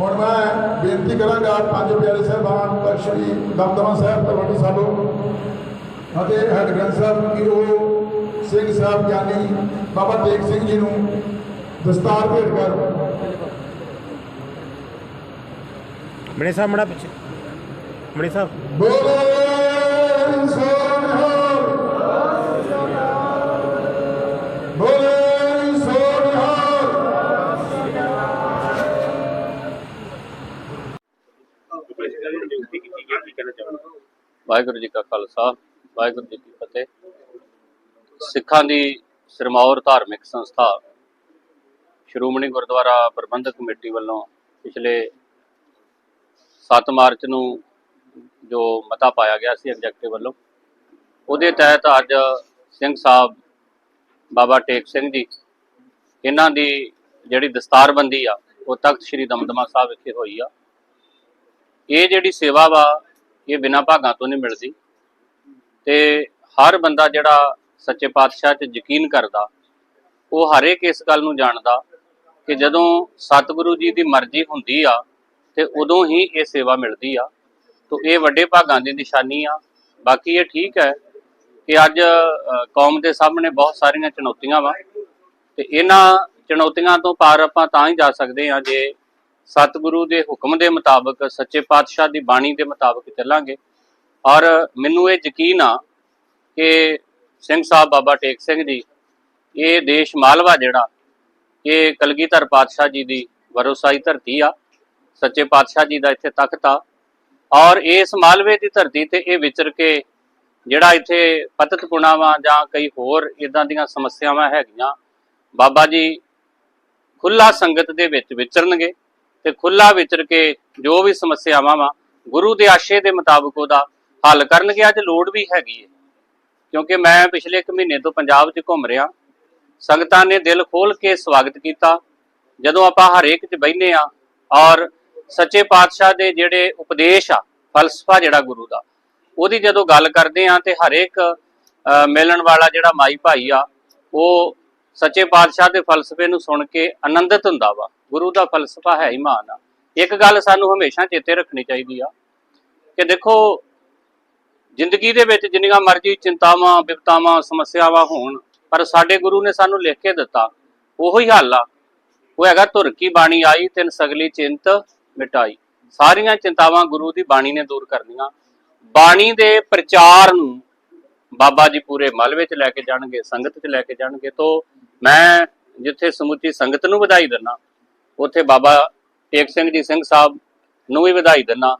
ਹੁਣ ਮੈਂ ਬੇਨਤੀ ਕਰਾਂਗਾ ਪੰਜ ਪਿਆਰੇ ਸਾਹਿਬਾਨ ਤਖਤ ਸ੍ਰੀ ਦਮਦਮਾ ਸਾਹਿਬ ਤਲਵੰਡੀ ਸਾਬੋ ਅਤੇ ਹੈਡ ਗ੍ਰੰਥ ਸਾਹਿਬ ਕਿ ਉਹ ਸਿੰਘ ਸਾਹਿਬ ਗਿਆਨੀ ਬਾਬਾ ਤੇਗ ਸਿੰਘ ਜੀ ਨੂੰ ਦਸਤਾਰ ਭੇਟ ਕਰ ਬੜੇ ਸਾਹਿਬ ਮੜਾ ਪਿੱਛੇ। ਬੜੇ ਸਾਹਿਬ। ਬੋਲੇ ਸੋਨਿਹਾਰ ਵਾਹਿਗੁਰੂ ਜੀ ਕਾ ਖਾਲਸਾ, ਵਾਹਿਗੁਰੂ ਜੀ ਕੀ ਫਤਿਹ। ਸਿੱਖਾਂ ਦੀ ਸਰਮੌਰ ਧਾਰਮਿਕ ਸੰਸਥਾ ਸ਼੍ਰੋਮਣੀ ਗੁਰਦੁਆਰਾ ਪ੍ਰਬੰਧਕ ਕਮੇਟੀ ਵੱਲੋਂ ਪਿਛਲੇ 7 ਮਾਰਚ ਨੂੰ ਜੋ ਮਤਾ ਪਾਇਆ ਗਿਆ ਸੀ ਐਗਜ਼ੈਕਟਿਵ ਵੱਲੋਂ, ਉਹਦੇ ਤਹਿਤ ਅੱਜ ਸਿੰਘ ਸਾਹਿਬ ਬਾਬਾ ਟੇਕ ਸਿੰਘ ਜੀ, ਇਹਨਾਂ ਦੀ ਜਿਹੜੀ ਦਸਤਾਰਬੰਦੀ ਆ, ਉਹ ਤਖਤ ਸ੍ਰੀ ਦਮਦਮਾ ਸਾਹਿਬ ਵਿਖੇ ਹੋਈ ਆ। ਇਹ ਜਿਹੜੀ ਸੇਵਾ ਵਾ ਇਹ ਬਿਨਾਂ ਭਾਗਾਂ ਤੋਂ ਨਹੀਂ ਮਿਲਦੀ। ਤੇ ਹਰ ਬੰਦਾ ਜਿਹੜਾ ਸੱਚੇ ਪਾਤਸ਼ਾਹ 'ਚ ਯਕੀਨ ਕਰਦਾ, ਉਹ ਹਰੇਕ ਇਸ ਗੱਲ ਨੂੰ ਜਾਣਦਾ ਕਿ ਜਦੋਂ ਸਤਿਗੁਰੂ ਜੀ ਦੀ ਮਰਜ਼ੀ ਹੁੰਦੀ ਆ ਤੇ ਉਦੋਂ ਹੀ ਇਹ ਸੇਵਾ ਮਿਲਦੀ ਆ। ਤੋਂ ਇਹ ਵੱਡੇ ਭਾਗਾਂ ਦੀ ਨਿਸ਼ਾਨੀ ਆ। ਬਾਕੀ ਇਹ ਠੀਕ ਹੈ ਕਿ ਅੱਜ ਕੌਮ ਦੇ ਸਾਹਮਣੇ ਬਹੁਤ ਸਾਰੀਆਂ ਚੁਣੌਤੀਆਂ ਵਾ। ਤੇ ਇਹਨਾਂ ਚੁਣੌਤੀਆਂ ਤੋਂ ਪਾਰ ਆਪਾਂ ਤਾਂ ਹੀ ਜਾ ਸਕਦੇ ਹਾਂ ਜੇ ਸਤਿਗੁਰੂ ਦੇ ਹੁਕਮ ਦੇ ਮੁਤਾਬਕ, ਸੱਚੇ ਪਾਤਸ਼ਾਹ ਦੀ ਬਾਣੀ ਦੇ ਮੁਤਾਬਕ ਚੱਲਾਂਗੇ। ਔਰ ਮੈਨੂੰ ਇਹ ਯਕੀਨ ਆ ਕਿ ਸਿੰਘ ਸਾਹਿਬ ਬਾਬਾ ਟੇਕ ਸਿੰਘ ਜੀ, ਇਹ ਦੇਸ਼ ਮਾਲਵਾ ਜਿਹੜਾ, ਇਹ ਕਲਗੀਧਰ ਪਾਤਸ਼ਾਹ ਜੀ ਦੀ ਵਰੋਸਾਈ ਧਰਤੀ ਆ, ਸੱਚੇ ਪਾਤਸ਼ਾਹ ਜੀ ਦਾ ਇੱਥੇ ਤਖਤ ਆ। ਔਰ ਇਸ ਮਾਲਵੇ ਦੀ ਧਰਤੀ ਤੇ ਇਹ ਵਿਚਰ ਕੇ ਜਿਹੜਾ ਇੱਥੇ ਪਤਤ ਪੁਣਾਵਾਂ ਜਾਂ ਕਈ ਹੋਰ ਇਦਾਂ ਦੀਆਂ ਸਮੱਸਿਆਵਾਂ ਹੈਗੀਆਂ, ਬਾਬਾ ਜੀ ਖੁੱਲਾ ਸੰਗਤ ਦੇ ਵਿੱਚ ਵਿਚਰਨਗੇ। ਤੇ ਖੁੱਲਾ ਵਿਚਰ ਕੇ ਜੋ ਵੀ ਸਮੱਸਿਆਵਾਂ ਵਾ, ਗੁਰੂ ਦੇ ਆਸ਼ੇ ਦੇ ਮੁਤਾਬਕ ਉਹਦਾ ਹੱਲ ਕਰਨਗੇ, ਅੱਜ ਲੋੜ ਵੀ ਹੈਗੀ ਹੈ ਕਿਉਂਕਿ ਮੈਂ ਪਿਛਲੇ ਇੱਕ ਮਹੀਨੇ ਤੋਂ ਪੰਜਾਬ 'ਚ ਘੁੰਮ ਰਿਹਾ। ਸੰਗਤਾਂ ਨੇ ਦਿਲ ਖੋਲ ਕੇ ਸਵਾਗਤ ਕੀਤਾ। ਜਦੋਂ ਆਪਾਂ ਹਰੇਕ 'ਚ ਬੈਠਨੇ ਆ, ਔਰ ਸੱਚੇ ਪਾਤਸ਼ਾਹ ਦੇ ਜਿਹੜੇ ਉਪਦੇਸ਼ ਆ, ਫਲਸਫਾ ਜਿਹੜਾ ਗੁਰੂ ਦਾ, ਉਹਦੀ ਜਦੋਂ ਗੱਲ ਕਰਦੇ ਆ ਤੇ ਹਰੇਕ ਮਿਲਣ ਵਾਲਾ ਜਿਹੜਾ ਮਾਈ ਭਾਈ ਆ, ਉਹ ਸੱਚੇ ਪਾਤਸ਼ਾਹ ਦੇ ਫਲਸਫੇ ਨੂੰ ਸੁਣ ਕੇ ਆਨੰਦਿਤ ਹੁੰਦਾ ਵਾ। ਗੁਰੂ ਦਾ ਫਲਸਫਾ ਹੈ ਹੀ ਆ ਇੱਕ ਗੱਲ ਸਾਨੂੰ ਹਮੇਸ਼ਾ ਚੇਤੇ ਰੱਖਣੀ ਚਾਹੀਦੀ ਆ ਕਿ ਦੇਖੋ, ਜ਼ਿੰਦਗੀ ਦੇ ਵਿੱਚ ਜਿੰਨੀਆਂ ਮਰਜ਼ੀ ਚਿੰਤਾਵਾਂ, ਵਿਪਤਾਵਾਂ, ਸਮੱਸਿਆਵਾਂ ਹੋਣ, ਪਰ ਸਾਡੇ ਗੁਰੂ ਨੇ ਸਾਨੂੰ ਲਿਖ ਕੇ ਦਿੱਤਾ। ਉਹੋ ਹੀ ਹੱਲ ਆ। ਉਹ ਹੈਗਾ ਧੁਰ ਕੀ ਬਾਣੀ ਆਈ, ਤਿੰਨ ਸਗਲੀ ਚਿੰਤ ਮਿਟਾਈ। ਸਾਰੀਆਂ ਚਿੰਤਾਵਾਂ ਗੁਰੂ ਦੀ ਬਾਣੀ ਨੇ ਦੂਰ ਕਰਨੀਆਂ। ਬਾਣੀ ਦੇ ਪ੍ਰਚਾਰ ਨੂੰ ਬਾਬਾ ਜੀ ਪੂਰੇ ਮਲ ਵਿੱਚ ਲੈ ਕੇ ਜਾਣਗੇ, ਸੰਗਤ ਚ ਲੈ ਕੇ ਜਾਣਗੇ, ਤੋਂ ਮੈਂ ਜਿੱਥੇ ਸਮੁੱਚੀ ਸੰਗਤ ਨੂੰ ਵਧਾਈ ਦਿੰਦਾ ਉੱਥੇ ਬਾਬਾ ਟੇਕ ਸਿੰਘ ਜੀ ਸਿੰਘ ਸਾਹਿਬ ਨੂੰ ਵੀ ਵਧਾਈ ਦਿੰਦਾ।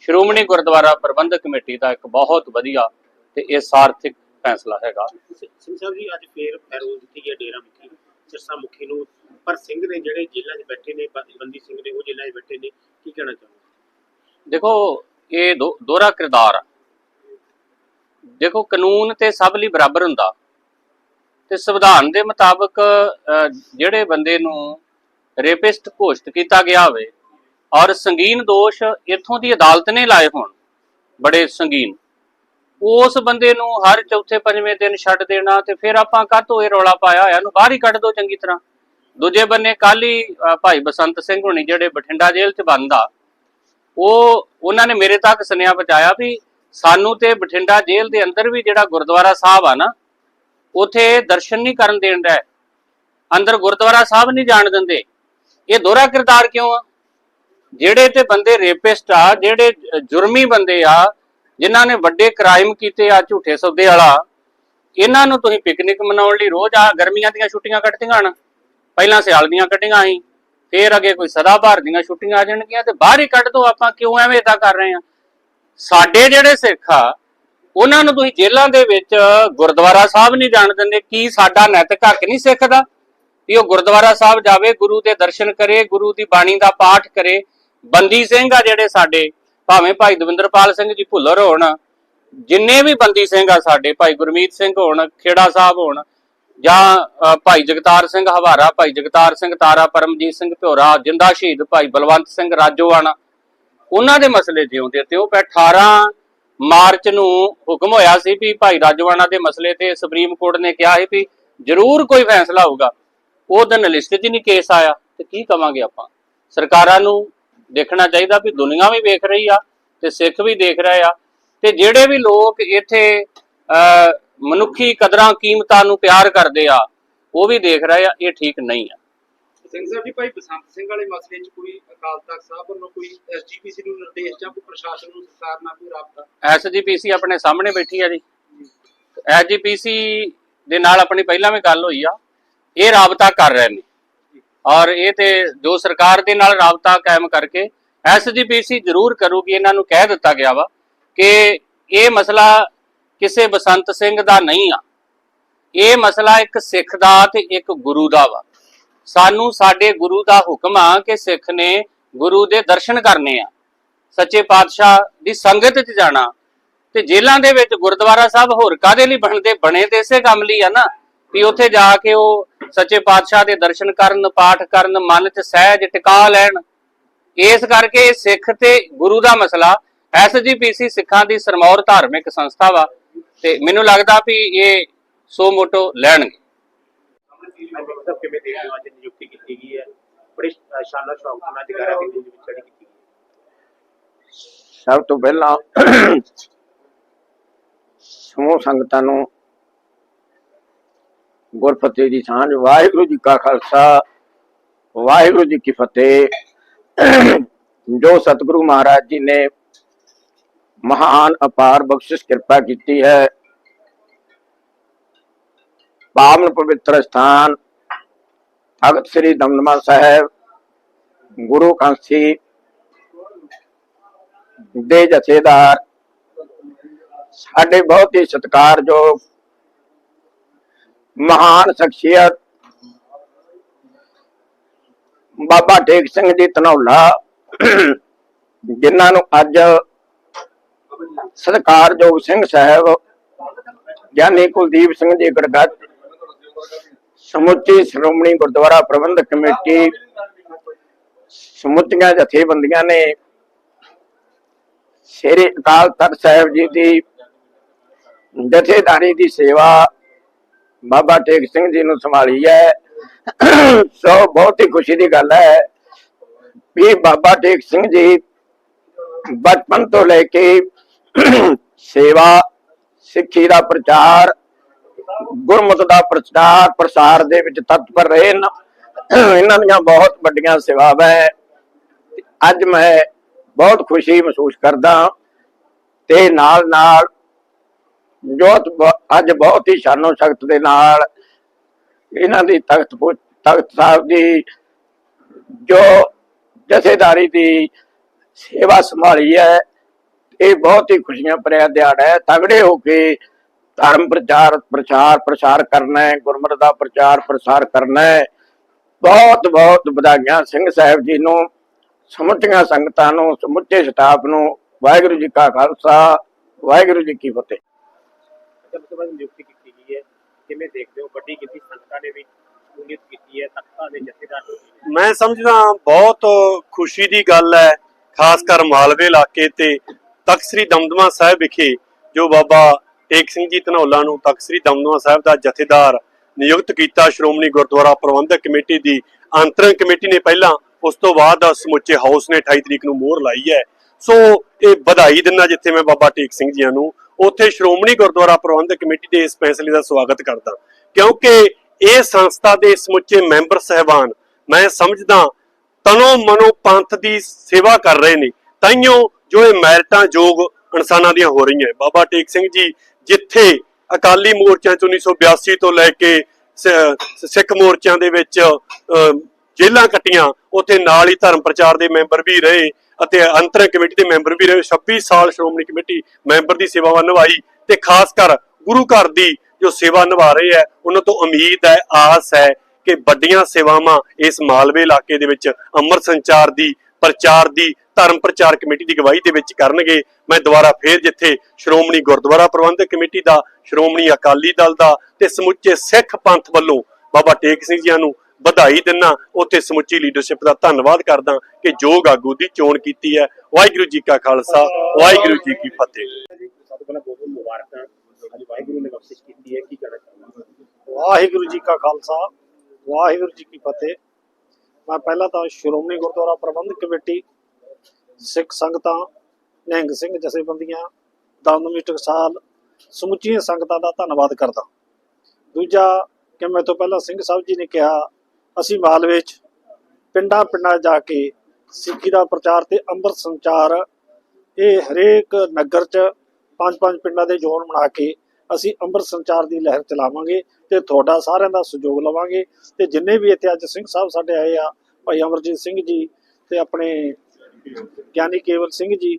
ਸ਼੍ਰੋਮਣੀ ਗੁਰਦੁਆਰਾ ਪ੍ਰਬੰਧਕ ਕਮੇਟੀ ਦਾ ਇੱਕ ਬਹੁਤ ਵਧੀਆ ਤੇ ਇਹ ਸਾਰਥਿਕ ਫੈਸਲਾ ਹੈਗਾ। ਸਿੰਘ ਸਾਹਿਬ ਜੀ ਅੱਜ ਫੇਰ ਪੈਰੋਲ ਦਿੱਤੀ ਗਈ ਹੈ ਡੇਰਾ ਮੁਖੀ ਸਿਰਸਾ ਮੁਖੀ ਨੂੰ ਪਰ ਸਿੰਘ ਨੇ ਜਿਹੜੇ ਜੇਲ੍ਹਾਂ 'ਚ ਬੈਠੇ ਨੇ ਬ- ਬੰਦੀ ਸਿੰਘ ਨੇ ਉਹ ਜੇਲ੍ਹਾਂ 'ਚ ਬੈਠੇ ਨੇ ਕੀ ਕਹਿਣਾ ਚਾਹੁੰਦੇ ਦੇਖੋ ਇਹ ਦੋ- ਦੋਹਰਾ ਕਿਰਦਾਰ ਆ। ਦੇਖੋ ਕਾਨੂੰਨ ਤੇ ਸਭ ਲਈ ਬਰਾਬਰ ਹੁੰਦਾ। ਤੇ ਸੰਵਿਧਾਨ ਦੇ ਮੁਤਾਬਕ ਜਿਹੜੇ ਬੰਦੇ ਨੂੰ ਰੇਪਿਸਟ ਘੋਸ਼ਿਤ ਕੀਤਾ ਗਿਆ ਹੋਵੇ ਔਰ ਸੰਗੀਨ ਦੋਸ਼ ਇੱਥੋਂ ਦੀ ਅਦਾਲਤ ਨੇ ਲਾਏ ਹੋਣ, ਬੜੇ ਸੰਗੀਨ, ਉਸ ਬੰਦੇ ਨੂੰ ਹਰ ਚੌਥੇ ਪੰਜਵੇਂ ਦਿਨ ਛੱਡ ਦੇਣਾ ਤੇ ਫਿਰ ਆਪਾਂ ਕਾਹਤੋਂ ਇਹ ਰੌਲਾ ਪਾਇਆ ਹੋਇਆ? ਨੂੰ ਬਾਹਰ ਹੀ ਕੱਢ ਦੋ ਚੰਗੀ ਤਰ੍ਹਾਂ। ਦੂਜੇ ਬੰਨੇ ਕੱਲ ਹੀ ਭਾਈ ਬਸੰਤ ਸਿੰਘ ਹੁਣੀ ਜਿਹੜੇ ਬਠਿੰਡਾ ਜੇਲ੍ਹ 'ਚ ਬੰਦ ਆ, ਉਹ, ਉਹਨਾਂ ਨੇ ਮੇਰੇ ਤੱਕ ਸੁਨੇਹਾ ਪਹੁੰਚਾਇਆ ਵੀ ਸਾਨੂੰ ਤੇ ਬਠਿੰਡਾ ਜੇਲ੍ਹ ਦੇ ਅੰਦਰ ਵੀ ਜਿਹੜਾ ਗੁਰਦੁਆਰਾ ਸਾਹਿਬ ਆ ਨਾ ਉਥੇ ਦਰਸ਼ਨ ਨਹੀਂ ਕਰਨ ਦੇਣ ਦਾ ਅੰਦਰ ਗੁਰਦੁਆਰਾ ਸਾਹਿਬ ਨਹੀਂ ਜਾਣ ਦਿੰਦੇ। ਇਹ ਦੋਹਰਾ ਕਿਰਦਾਰ ਕਿਉਂ ਆ? ਜਿਹੜੇ ਤੇ ਬੰਦੇ ਰੇਪਿਸਟ ਆ, ਜਿਹੜੇ ਜੁਰਮੀ ਬੰਦੇ ਆ, ਜਿਨ੍ਹਾਂ ਨੇ ਵੱਡੇ ਕ੍ਰਾਈਮ ਕੀਤੇ ਆ, ਝੂਠੇ ਸੌਦੇ ਵਾਲਾ, ਇਹਨਾਂ ਨੂੰ ਤੁਸੀਂ ਪਿਕਨਿਕ ਮਨਾਉਣ ਲਈ ਰੋਜ਼ ਆ, ਗਰਮੀਆਂ ਦੀਆਂ ਛੁੱਟੀਆਂ ਕੱਟਦੀਆਂ ਹਨ। ਪਹਿਲਾਂ ਸਿਆਲ ਦੀਆਂ ਕੱਢੀਆਂ ਸੀ, ਫੇਰ ਅੱਗੇ ਕੋਈ ਸਦਾ ਭਰ ਦੀਆਂ ਛੁੱਟੀਆਂ ਆ ਜਾਣਗੀਆਂ ਤੇ ਬਾਹਰ ਹੀ ਕੱਢ ਦੋ, ਆਪਾਂ ਕਿਉਂ ਐਵੇਂ ਇਦਾਂ ਕਰ ਰਹੇ ਆ ਸਾਡੇ ਜਿਹੜੇ ਸਿੱਖ ਆ ਉਹਨਾਂ ਨੂੰ ਤੁਸੀਂ ਜੇਲ੍ਹਾਂ ਦੇ ਵਿੱਚ ਗੁਰਦੁਆਰਾ ਸਾਹਿਬ ਨਹੀਂ ਜਾਣ ਦਿੰਦੇ, ਕੀ ਸਾਡਾ ਨੈਤਿਕ ਹੱਕ ਨਹੀਂ ਸਿੱਖ ਦਾ ਵੀ ਉਹ ਗੁਰਦੁਆਰਾ ਸਾਹਿਬ ਜਾਵੇ, ਗੁਰੂ ਦੇ ਦਰਸ਼ਨ ਕਰੇ, ਗੁਰੂ ਦੀ ਬਾਣੀ ਦਾ ਪਾਠ ਕਰੇ। ਬੰਦੀ ਸਿੰਘ ਆ ਜਿਹੜੇ ਸਾਡੇ, ਭਾਵੇਂ ਭਾਈ ਦਵਿੰਦਰਪਾਲ ਸਿੰਘ ਜੀ ਭੁੱਲਰ ਹੋਣ, ਜਿੰਨੇ ਵੀ ਬੰਦੀ ਸਿੰਘ ਆ ਸਾਡੇ, ਭਾਈ ਗੁਰਮੀਤ ਸਿੰਘ ਹੋਣ, ਖੇੜਾ ਸਾਹਿਬ ਹੋਣ, ਜਾਂ ਭਾਈ ਜਗਤਾਰ ਸਿੰਘ ਹਵਾਰਾ, ਭਾਈ ਜਗਤਾਰ ਸਿੰਘ ਤਾਰਾ, ਪਰਮਜੀਤ ਸਿੰਘ ਭਿਓਰਾ, ਜਿੰਦਾ ਸ਼ਹੀਦ ਭਾਈ ਬਲਵੰਤ ਸਿੰਘ ਰਾਜੋਆਣਾ, ਉਹਨਾਂ ਦੇ ਮਸਲੇ ਜਿਉਂਦੇ ਤੇ ਉਹ ਪੈ 18 ਮਾਰਚ ਨੂੰ ਹੁਕਮ ਹੋਇਆ ਸੀ ਵੀ ਭਾਈ ਰਾਜੋਆਣਾ ਦੇ ਮਸਲੇ ਤੇ ਸੁਪਰੀਮ ਕੋਰਟ ਨੇ ਕਿਹਾ ਸੀ ਵੀ ਜ਼ਰੂਰ ਕੋਈ ਫੈਸਲਾ ਹੋਊਗਾ। ਉਹ ਦਿਨ ਲਿਸਟ 'ਚ ਨਹੀਂ ਕੇਸ ਆਇਆ। ਤੇ ਕੀ ਕਵਾਂਗੇ ਆਪਾਂ? ਸਰਕਾਰਾਂ ਨੂੰ ਦੇਖਣਾ ਚਾਹੀਦਾ ਵੀ ਦੁਨੀਆ ਵੀ ਵੇਖ ਰਹੀ ਆ ਤੇ ਸਿੱਖ ਵੀ ਦੇਖ ਰਹੇ ਆ। ਤੇ ਜਿਹੜੇ ਵੀ ਲੋਕ ਇੱਥੇ ਅਹ, ਮਨੁੱਖੀ ਕਦਰਾਂ ਕੀਮਤਾਂ ਨੂੰ ਪਿਆਰ ਕਰਦੇ ਆ ਉਹ ਵੀ ਦੇਖ ਰਹੇ ਆ ਇਹ ਠੀਕ ਨਹੀਂ ਆ। ਸਿੰਘ ਸਾਹਿਬ ਜੀ, ਭਾਈ ਬਸੰਤ ਸਿੰਘ ਵਾਲੇ ਮਸਲੇ 'ਚ ਕੋਈ ਅਕਾਲ ਤਖਤ ਸਾਹਿਬ ਵੱਲੋਂ ਕੋਈ ਐਸਜੀਪੀਸੀ ਨੂੰ ਨਿਰਦੇਸ਼ ਜਾਂ ਕੋਈ ਪ੍ਰਸ਼ਾਸਨ ਨੂੰ ਸਰਕਾਰ ਨਾਲ ਕੋਈ ਰਾਬਤਾ? ਐਸਜੀਪੀਸੀ ਆਪਣੇ ਸਾਹਮਣੇ ਬੈਠੀ ਆ ਜੀ। ਐਸਜੀਪੀਸੀ ਦੇ ਨਾਲ ਆਪਣੀ ਪਹਿਲਾਂ ਵੀ ਗੱਲ ਹੋਈ ਆ। ਇਹ ਰਾਬਤਾ ਕਰ ਰਹੇ ਨੇ। ਔਰ ਇਹ ਤੇ ਜੋ ਸਰਕਾਰ ਦੇ ਨਾਲ ਰਾਬਤਾ ਕਾਇਮ ਕਰਕੇ ਐਸਜੀਪੀਸੀ ਜ਼ਰੂਰ ਕਰੂਗੀ, ਇਹਨਾਂ ਨੂੰ ਕਹਿ ਦਿੱਤਾ ਗਿਆ ਵਾ ਕਿ ਇਹ ਮਸਲਾ ਕਿਸੇ ਬਸੰਤ ਸਿੰਘ ਦਾ ਨਹੀਂ ਆ। ਇਹ ਮਸਲਾ ਇੱਕ ਸਿੱਖ ਦਾ ਤੇ ਇੱਕ ਗੁਰੂ ਦਾ ਵਾ। ਸਾਨੂੰ ਸਾਡੇ ਗੁਰੂ ਦਾ ਹੁਕਮ ਆ ਕਿ ਸਿੱਖ ਨੇ ਗੁਰੂ ਦੇ ਦਰਸ਼ਨ ਕਰਨੇ ਆ। ਸੱਚੇ ਪਾਤਸ਼ਾਹ ਦੀ ਸੰਗਤ 'ਚ ਜਾਣਾ। ਤੇ ਜੇਲ੍ਹਾਂ ਦੇ ਵਿੱਚ ਗੁਰਦੁਆਰਾ ਸਾਹਿਬ ਹੋਰ ਕਾਦੇ ਲਈ ਬਣਦੇ? ਬਣੇ ਤੇ ਇਸੇ ਕੰਮ ਲਈ ਆ ਨਾ ਵੀ ਉੱਥੇ ਜਾ ਕੇ ਉਹ ਸੱਚੇ ਪਾਤਸ਼ਾਹ ਦੇ ਦਰਸ਼ਨ ਕਰਨ, ਪਾਠ ਕਰਨ, ਮਨ 'ਚ ਸਹਿਜ ਟਿਕਾ ਲੈਣ। ਇਸ ਕਰਕੇ ਸਿੱਖ ਤੇ ਗੁਰੂ ਦਾ ਮਸਲਾ ਐਸਜੀਪੀਸੀ ਸਿੱਖਾਂ ਦੀ ਸਰਮੌਰ ਧਾਰਮਿਕ ਸੰਸਥਾ ਵਾ। ਤੇ ਮੈਨੂੰ ਲੱਗਦਾ ਵੀ ਇਹ ਸੋ ਮੋਟੋ ਲੈਣਗੇ। ਅੱਜ ਸਭ ਕਿਵੇਂ ਦੇਖਦੇ ਹੋ ਅੱਜ ਨਿਯੁਕਤੀ ਕੀਤੀ ਗਈ ਹੈ? ਬੜੀ ਸ਼ਾਨਦਾਰ ਸ਼ੌਕ ਨਾਲ ਜਗਾਰਾ ਦੀ ਵਿੱਚ ਚੜੀ ਕੀਤੀ ਗਈ ਸਭ ਤੋਂ ਪਹਿਲਾਂ ਸਮੂਹ ਸੰਗਤਾਂ ਨੂੰ ਗੁਰਫਤਿਹ ਦੀ ਸਾਂਝ, ਵਾਹਿਗੁਰੂ ਜੀ ਕਾ ਖਾਲਸਾ, ਵਾਹਿਗੁਰੂ ਜੀ ਕੀ ਫਤਿਹ। ਜੋ ਸਤਿਗੁਰੂ ਮਹਾਰਾਜ ਜੀ ਨੇ ਮਹਾਨ ਅਪਾਰ ਬਖਸ਼ਿਸ਼ ਕਿਰਪਾ ਕੀਤੀ ਹੈ ਪਾਵਨ ਪਵਿੱਤਰ ਸਥਾਨ, ਭਗਤ ਸ੍ਰੀ ਦਮਦਮਾ ਸਾਹਿਬ, ਗੁਰੂ ਕਾਂਸੀ ਦੇ ਜਥੇਦਾਰ, ਸਾਡੇ ਬਹੁਤ ਹੀ ਸਤਿਕਾਰਯੋਗ ਮਹਾਨ ਸ਼ਖਸੀਅਤ ਬਾਬਾ ਟੇਕ ਸਿੰਘ ਜੀ ਧਨੌਲਾ, ਜਿਨ੍ਹਾਂ ਨੂੰ ਅੱਜ ਸਤਿਕਾਰਯੋਗ ਸਿੰਘ ਸਾਹਿਬ ਗਿਆਨੀ ਕੁਲਦੀਪ ਸਿੰਘ ਜੀ ਗੜਗੱਜ ਸਮੁੱਚੀ ਸ਼੍ਰੋਮਣੀ ਗੁਰਦੁਆਰਾ ਪ੍ਰਬੰਧਕ ਕਮੇਟੀ ਸਮੁੱਚੀਆਂ ਜਥੇਬੰਦੀਆਂ ਨੇ ਸ੍ਰੀ ਅਕਾਲ ਤਖਤ ਸਾਹਿਬ ਜੀ ਦੀ ਜਥੇਦਾਰੀ ਦੀ ਸੇਵਾ ਬਾਬਾ ਟੇਕ ਸਿੰਘ ਜੀ ਨੂੰ ਸੰਭਾਲੀ ਹੈ। ਸੋ ਬਹੁਤ ਹੀ ਖੁਸ਼ੀ ਦੀ ਗੱਲ ਹੈ ਵੀ ਬਾਬਾ ਟੇਕ ਸਿੰਘ ਜੀ ਬਚਪਨ ਤੋਂ ਲੈ ਕੇ ਸੇਵਾ ਸਿੱਖੀ ਦਾ ਪ੍ਰਚਾਰ ਗੁਰਮਤਿ ਦਾ ਪ੍ਰਚਾਰ, ਪ੍ਰਸਾਰ ਦੇ ਵਿੱਚ ਤਤਪਰ ਰਹੇ ਇਹਨਾਂ ਦੀਆਂ ਬਹੁਤ ਵੱਡੀਆਂ ਸੇਵਾਵਾਂ ਹੈ ਅੱਜ ਮੈਂ ਬਹੁਤ ਖੁਸ਼ੀ ਮਹਿਸੂਸ ਕਰਦਾ ਤੇ ਨਾਲ ਨਾਲ ਜੋ ਅੱਜ ਬਹੁਤ ਹੀ ਸ਼ਾਨੋ ਸ਼ਕਤ ਦੇ ਨਾਲ ਇਹਨਾਂ ਦੀ ਤਖਤ ਤਖਤ ਸਾਹਿਬ ਦੀ ਜੋ ਜਥੇਦਾਰੀ ਦੀ ਸੇਵਾ ਸੰਭਾਲੀ ਹੈ, ਇਹ ਬਹੁਤ ਹੀ ਖੁਸ਼ੀਆਂ ਭਰਿਆ ਦਿਹਾੜਾ ਹੈ। ਤਗੜੇ ਹੋ ਕੇ ਧਰਮ ਪ੍ਰਚਾਰ ਪ੍ਰਚਾਰ ਪ੍ਰਸਾਰ ਕਰਨਾ ਹੈ ਗੁਰਮਤਿ ਦਾ ਪ੍ਰਚਾਰ ਪ੍ਰਸਾਰ ਕਰਨਾ ਹੈ। ਬਹੁਤ ਬਹੁਤ ਵਧਾਈਆਂ ਸਿੰਘ ਸਾਹਿਬ ਜੀ ਨੂੰ ਸਮੁੱਚੀਆਂ ਸੰਗਤਾਂ ਨੂੰ ਸਮੁੱਚੇ ਸਟਾਫ ਨੂੰ ਵਾਹਿਗੁਰੂ ਜੀ ਕਾ ਖਾਲਸਾ ਵਾਹਿਗੁਰੂ ਜੀ ਕੀ ਫਤਿਹ। ਜਦ ਤੋਂ ਬਾਅਦ ਨਿਯੁਕਤੀ ਕੀਤੀ ਗਈ ਹੈ। ਕਿਵੇਂ ਦੇਖਦੇ ਹੋ? ਵੱਡੀ ਗਿਣਤੀ ਸੰਗਤਾਂ ਨੇ ਵੀ ਸ਼ਮੂਲੀਅਤ ਕੀਤੀ ਹੈ ਤਖਤਾਂ ਦੇ ਜਥੇਦਾਰ ਹੋਏ ਨੇ। ਮੈਂ ਸਮਝਦਾ ਬਹੁਤ ਖੁਸ਼ੀ ਦੀ ਗੱਲ ਹੈ ਖਾਸ ਕਰ ਮਾਲਵੇ ਇਲਾਕੇ ਤੇ ਤਖਤ ਸ੍ਰੀ ਦਮਦਮਾ ਸਾਹਿਬ ਵਿਖੇ ਜੋ ਬਾਬਾ ਟੇਕ ਸਿੰਘ ਜੀ ਧਨੌਲਾ ਨੂੰ ਤਖਤ ਸ੍ਰੀ ਦਮਦਮਾ ਸਾਹਿਬ ਦਾ ਜਥੇਦਾਰ ਨਿਯੁਕਤ ਕੀਤਾ। ਸ਼੍ਰੋਮਣੀ ਗੁਰਦੁਆਰਾ ਪ੍ਰਬੰਧਕ ਕਮੇਟੀ ਦੀ ਅੰਤਰੰਗ ਕਮੇਟੀ ਨੇ ਪਹਿਲਾਂ ਉਸ ਤੋਂ ਬਾਅਦ ਸਮੁੱਚੇ ਹਾਊਸ ਨੇ 28 ਤਰੀਕ ਨੂੰ ਮੋਹਰ ਲਾਈ ਹੈ। ਸੋ ਇਹ ਵਧਾਈ ਦਿੰਦਾ ਜਿੱਥੇ ਮੈਂ ਬਾਬਾ ਟੇਕ ਸਿੰਘ ਜੀਆਂ ਨੂੰ, ਉੱਥੇ ਸ਼੍ਰੋਮਣੀ ਗੁਰਦੁਆਰਾ ਪ੍ਰਬੰਧਕ ਕਮੇਟੀ ਦੇ ਇਸ ਫੈਸਲੇ ਦਾ ਸਵਾਗਤ ਕਰਦਾ। ਕਿਉਂਕਿ ਇਹ ਸੰਸਥਾ ਦੇ ਸਮੁੱਚੇ ਮੈਂਬਰ ਸਹਿਬਾਨ, ਮੈਂ ਸਮਝਦਾ ਤਨੋ ਮਨੋ ਪੰਥ ਦੀ ਸੇਵਾ ਕਰ ਰਹੇ ਨੇ, ਤਾਈਓ ਜੋ ਇਹ ਮੈਰਿਟਾਂ ਯੋਗ ਇਨਸਾਨਾਂ ਦੀਆਂ ਹੋ ਰਹੀਆਂ ਬਾਬਾ ਟੇਕ ਸਿੰਘ ਜੀ ਜਿੱਥੇ ਅਕਾਲੀ ਮੋਰਚਿਆਂ ਚ 1982 ਤੋਂ ਲੈ ਕੇ ਸਿੱਖ ਮੋਰਚਿਆਂ ਦੇ ਵਿੱਚ ਅਹ, ਕੱਟੀਆਂ ਉੱਥੇ ਨਾਲ ਹੀ ਧਰਮ ਪ੍ਰਚਾਰ ਦੇ ਮੈਂਬਰ ਵੀ ਰਹੇ ਅਤੇ ਅੰਤਰੰਗ ਕਮੇਟੀ ਦੇ ਮੈਂਬਰ ਵੀ ਰਹੇ। 26 ਸਾਲ ਸ਼੍ਰੋਮਣੀ ਕਮੇਟੀ ਮੈਂਬਰ ਦੀ ਸੇਵਾਵਾਂ ਨਿਭਾਈ ਤੇ ਖਾਸ ਕਰ ਗੁਰੂ ਘਰ ਦੀ ਜੋ ਸੇਵਾ ਨਿਭਾ ਰਹੇ ਹੈ ਉਹਨਾਂ ਤੋਂ ਉਮੀਦ ਹੈ ਆਸ ਹੈ ਕਿ ਵੱਡੀਆਂ ਸੇਵਾਵਾਂ ਇਸ ਮਾਲਵੇ ਇਲਾਕੇ ਦੇ ਵਿੱਚ ਅੰਮ੍ਰਿਤ ਸੰਚਾਰ ਦੀ ਪ੍ਰਚਾਰ ਦੀ ਧਰਮ ਪ੍ਰਚਾਰ ਕਮੇਟੀ ਦੀ ਅਗਵਾਈ ਦੇ ਵਿੱਚ ਕਰਨਗੇ। ਮੈਂ ਦੁਬਾਰਾ ਫੇਰ ਜਿੱਥੇ ਸ਼੍ਰੋਮਣੀ ਗੁਰਦੁਆਰਾ ਪ੍ਰਬੰਧਕ ਕਮੇਟੀ ਦਾ ਸ਼੍ਰੋਮਣੀ ਅਕਾਲੀ ਦਲ ਦਾ ਤੇ ਸਮੁੱਚੇ ਸਿੱਖ ਪੰਥ ਵੱਲੋਂ ਬਾਬਾ ਟੇਕ ਸਿੰਘ ਜੀਆਂ ਨੂੰ ਵਧਾਈ ਦਿੰਨਾ ਉੱਥੇ ਸਮੁੱਚੀ ਲੀਡਰਸ਼ਿਪ ਦਾ ਧੰਨਵਾਦ ਕਰਦਾ ਕਿ ਯੋਗ ਆਗੂ ਦੀ ਚੋਣ ਕੀਤੀ ਹੈ। ਵਾਹਿਗੁਰੂ ਜੀ ਕਾ ਖਾਲਸਾ ਵਾਹਿਗੁਰੂ ਜੀ ਕੀ ਫਤਿਹ। ਵਾਹਿਗੁਰੂ ਜੀ ਕਾ ਖਾਲਸਾ ਵਾਹਿਗੁਰੂ ਜੀ ਕੀ ਫਤਿਹ। ਮੈਂ ਪਹਿਲਾਂ ਤਾਂ ਸ਼੍ਰੋਮਣੀ ਗੁਰਦੁਆਰਾ ਪ੍ਰਬੰਧਕ ਕਮੇਟੀ ਸਿੱਖ ਸੰਗਤਾਂ, ਨਿਹੰਗ ਸਿੰਘ ਜਥੇਬੰਦੀਆਂ ਦਮਦਮੀ ਟਕਸਾਲ ਸਮੁੱਚੀਆਂ ਸੰਗਤਾਂ ਦਾ ਧੰਨਵਾਦ ਕਰਦਾ। ਦੂਜਾ ਕਿ ਮੈਂ ਤੋਂ ਪਹਿਲਾਂ ਸਿੰਘ ਸਾਹਿਬ ਜੀ ਨੇ ਕਿਹਾ, ਅਸੀਂ ਮਾਲਵੇ 'ਚ ਪਿੰਡਾਂ ਪਿੰਡਾਂ ਜਾ ਕੇ ਸਿੱਖੀ ਦਾ ਪ੍ਰਚਾਰ ਤੇ ਅੰਮ੍ਰਿਤ ਸੰਚਾਰ, ਇਹ ਹਰੇਕ ਨਗਰ 'ਚ ਪੰਜ ਪੰਜ ਪਿੰਡਾਂ ਦੇ ਜ਼ੋਨ ਬਣਾ ਕੇ ਅਸੀਂ ਅੰਮ੍ਰਿਤ ਸੰਚਾਰ ਦੀ ਲਹਿਰ ਚਲਾਵਾਂਗੇ ਤੇ ਤੁਹਾਡਾ ਸਾਰਿਆਂ ਦਾ ਸਹਿਯੋਗ ਲਵਾਂਗੇ ਤੇ ਜਿੰਨੇ ਵੀ ਇੱਥੇ ਅੱਜ ਸਿੰਘ ਸਾਹਿਬ ਸਾਡੇ ਆਏ ਆ, ਭਾਈ ਅਮਰਜੀਤ ਸਿੰਘ ਜੀ ਤੇ ਆਪਣੇ ਗਿਆਨੀ ਕੇਵਲ ਸਿੰਘ ਜੀ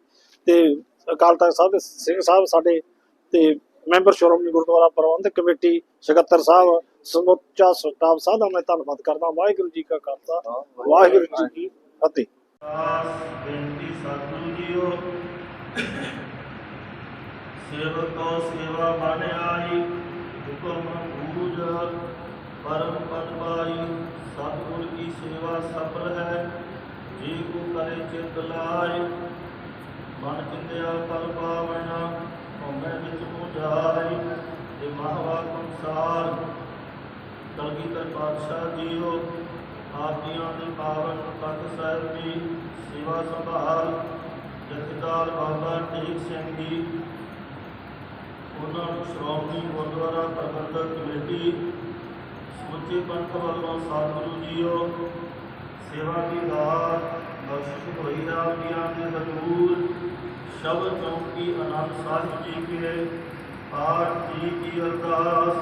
ਤੇ ਅਕਾਲ ਤਖਤ ਸਾਹਿਬ ਦੇ ਸਿੰਘ ਸਾਹਿਬ ਸਾਡੇ ਤੇ ਮੈਂਬਰ ਸ਼੍ਰੋਮਣੀ ਗੁਰਦੁਆਰਾ ਪ੍ਰਬੰਧਕ ਕਮੇਟੀ ਸਕੱਤਰ ਸਾਹਿਬ, ਸਮੁੱਚਾ ਸਟਾਫ ਸਾਹਿਬ ਦਾ ਮੈਂ ਧੰਨਵਾਦ ਕਰਦਾ। ਵਾਹਿਗੁਰੂ ਜੀ ਕਾ ਖਾਲਸਾ, ਵਾਹਿਗੁਰੂ ਜੀ ਕੀ ਫਤਿਹ। ਬੇਨਤੀ ਸਤਿਗੁਰੂ ਜੀਓ ਸੇਵਕੋ ਸੇਵਾ ਬਣ ਆਈ ਹੁਕਮ ਬੂਝ ਪਰਮ ਪਦ ਪਾਈ ਸਤਿਗੁਰ ਕੀ ਸੇਵਾ ਸਫਲ ਹੈ ਜੀ ਕੋ ਕਰੇ ਚਿਤ ਲਾਇ ਮਨ ਚਿੰਤਿਆ ਪਲ ਪਾਵਣਾ ਹਉਮੈ ਵਿੱਚ ਹੋ ਤੇ ਮਹਵਾ ਸੰਸਾਰ। ਕਲਗੀਧਰ ਪਾਤਸ਼ਾਹ ਜੀਓ, ਆਦਿਆਂ ਦੀ ਪਾਵਨ ਤਖਤ ਸਾਹਿਬ ਦੀ ਸੇਵਾ ਸੰਭਾਲ ਜਥੇਦਾਰ ਬਾਬਾ ਟੇਕ ਸਿੰਘ ਜੀ ਉਹਨਾਂ ਨੂੰ ਸ਼੍ਰੋਮਣੀ ਗੁਰਦੁਆਰਾ ਪ੍ਰਬੰਧਕ ਕਮੇਟੀ, ਸਮੁੱਚੇ ਪੰਥ ਵੱਲੋਂ ਸਤਿਗੁਰੂ ਜੀਓ ਸੇਵਾ ਦੀ ਦਾਤ ਬਖਸ਼ਿਸ਼ ਹੋਈ ਰਾਮ ਜੀਆਂ ਦੇ ਹਜ਼ੂਰ। ਸ਼ਬਦ ਚੌਂਕੀ ਆਨੰਦ ਸਾਹਿਬ ਜੀ ਕੇ ਪਾਠ ਜੀ ਕੀ ਅਰਦਾਸ।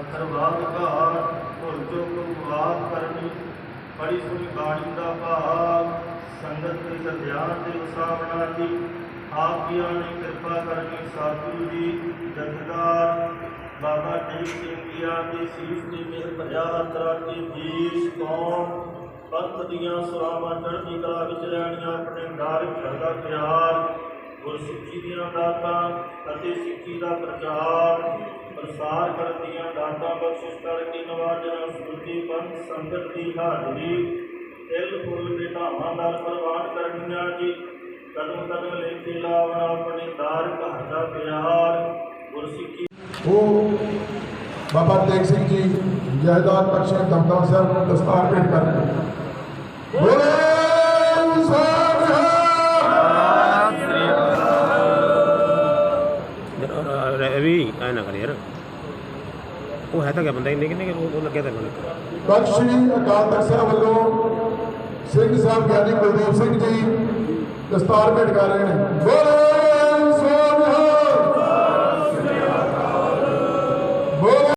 ਅਖਰਵਾਦ ਘਾਟ, ਭੁੱਲ ਚੁੱਕ ਮਾਫ ਕਰਨੀ ਬੜੀ ਸੁਣੀ ਬਾਣੀ ਦਾ ਭਾਵ, ਸੰਗਤ ਦੇ ਦਰਦਿਆਨ ਦੇ ਵਸਾਵਣਾ ਜੀ ਆਪ ਜੀਆਂ ਨੇ ਕਿਰਪਾ ਕਰਨੀ ਸਾਧੂ ਜੀ ਜਥੇਦਾਰ ਬਾਬਾ ਦੀਪ ਸਿੰਘ ਜੀਆਂ ਦੀ ਸੀਸ ਦੀ ਮਿਹਰ ਭਰਿਆ ਹੱਥ ਰੱਖ ਜੀਸ ਕੌਮ ਪੰਥ ਦੀਆਂ ਸੁਰਾਵਾਂ ਚੜ੍ਹਦੀ ਕਲਾ ਵਿੱਚ ਰਹਿਣੀਆਂ ਆਪਣੇ ਧਾਰਮਿਕ ਸ਼ਰਧਾ ਪਿਆਰ। ਗੁਰ ਸਿੱਖੀ ਦੀਆਂ ਦਾਤਾਂ ਅਤੇ ਸਿੱਖੀ ਦਾ ਪ੍ਰਚਾਰ। ਪ੍ਰਸਾਰ ਕਰਨ ਦੀਆਂ ਦਾਤਾਂ ਬਖਸ਼ਿਸ਼ ਕਰਕੇ ਨਵਾਜਣਾ ਸੁਰਤੀ ਪੰਥ ਸੰਗਤ ਦੀ ਹਾਜ਼ਰੀ। ਤਿਲ ਫੁੱਲ ਦੇ ਧਾਮਾਂ ਨਾਲ ਪ੍ਰਵਾਨ ਕਰਨੀਆਂ ਜੀ। ਕਦਮ ਕਦਮ ਲੈ ਕੇ ਲਾਵਣਾ ਆਪਣੇ ਦਾਰ ਘਰ ਦਾ ਪਿਆਰ। ਗੁਰਸਿੱਖੀ ਉਹ ਬਾਬਾ ਤੇਗ ਸਿੰਘ ਜੀ ਜਹਦਾਰ ਬਖਸ਼ੇ ਦਮਦਮਾ ਸਾਹਿਬ ਨੂੰ ਦਸਤਾਰ ਭੇਟ ਕਰਦੇ ਬੋਲੇ ਸਾਹਿਬ ਰਵੀ ਐ ਨਾ ਕਰ ਯਾਰ। ਉਹ ਹੈ ਤਾਂ ਕਿਆ ਬੰਦਾ ਇੰਨੇ ਕਿੰਨੇ ਉਹ ਲੱਗਿਆ ਤਾਂ ਮੈਨੂੰ ਬਖਸ਼ੀ ਅਕਾਲ ਤਖਤ ਸਾਹਿਬ ਵੱਲੋਂ ਸਿੰਘ ਸਾਹਿਬ ਗਿਆਨੀ ਕੁਲਦੀਪ ਸਿੰਘ ਜੀ ਦਸਤਾਰ ਭੇਟ ਕਰ ਰਹੇ ਨੇ। ਬੋਲੇ